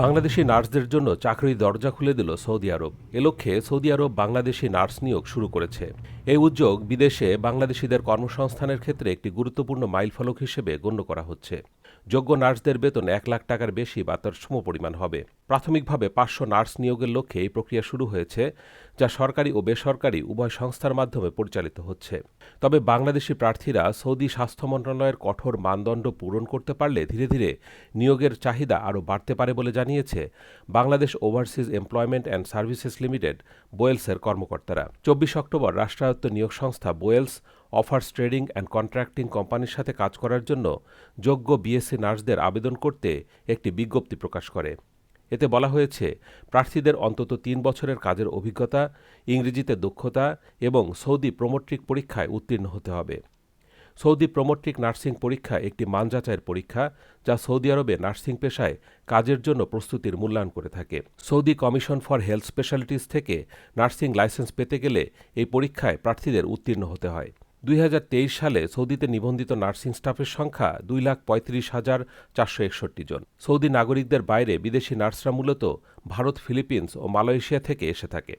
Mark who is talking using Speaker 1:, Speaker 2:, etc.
Speaker 1: বাংলাদেশি নার্সদের জন্য চাকরির দরজা খুলে দিল সৌদি আরব। এ লক্ষ্যে সৌদি আরব বাংলাদেশি নার্স নিয়োগ শুরু করেছে। এই উদ্যোগ বিদেশে বাংলাদেশিদের কর্মসংস্থানের ক্ষেত্রে একটি গুরুত্বপূর্ণ মাইলফলক হিসেবে গণ্য করা হচ্ছে। যোগ্য নার্সদের বেতন এক লাখ টাকার বেশি বা তার সমপরিমাণ হবে। প্রাথমিকভাবে পাঁচশো নার্স নিয়োগের লক্ষ্যে এই প্রক্রিয়া শুরু হয়েছে, যা সরকারি ও বেসরকারি উভয় সংস্থার মাধ্যমে পরিচালিত হচ্ছে। তবে বাংলাদেশি প্রার্থীরা সৌদি স্বাস্থ্য মন্ত্রণালয়ের কঠোর মানদণ্ড পূরণ করতে পারলে ধীরে ধীরে নিয়োগের চাহিদা আরও বাড়তে পারে বলে জানিয়েছে Bangladesh overseas employment and services limited, বোয়েলসের কর্মকর্তারা। চব্বিশ অক্টোবর রাষ্ট্রায়ত্ত নিয়োগ সংস্থা বোয়েলস অফার্স ট্রেডিং অ্যান্ড কন্ট্রাক্টিং কোম্পানির সাথে কাজ করার জন্য যোগ্য বিএসসি নার্সদের আবেদন করতে একটি বিজ্ঞপ্তি প্রকাশ করে। এতে বলা হয়েছে, প্রার্থীদের অন্তত তিন বছরের কাজের অভিজ্ঞতা, ইংরেজিতে দক্ষতা এবং সৌদি প্রমোট্রিক পরীক্ষায় উত্তীর্ণ হতে হবে। সৌদি প্রমোট্রিক নার্সিং পরীক্ষা একটি মান যাচাইয়ের পরীক্ষা, যা সৌদি আরবে নার্সিং পেশায় কাজের জন্য প্রস্তুতির মূল্যায়ন করে থাকে। Saudi commission for health specialities থেকে নার্সিং লাইসেন্স পেতে গেলে এই পরীক্ষায় প্রার্থীদের উত্তীর্ণ হতে হয়। দুই হাজার তেইশ সালে সৌদিতে নিবন্ধিত নার্সিং স্টাফের সংখ্যা দুই লাখ পঁয়ত্রিশ হাজার চারশো একষট্টি জন। সৌদি নাগরিকদের বাইরে বিদেশি নার্সরা মূলত ভারত, ফিলিপিন্স ও মালয়েশিয়া থেকে এসে থাকে।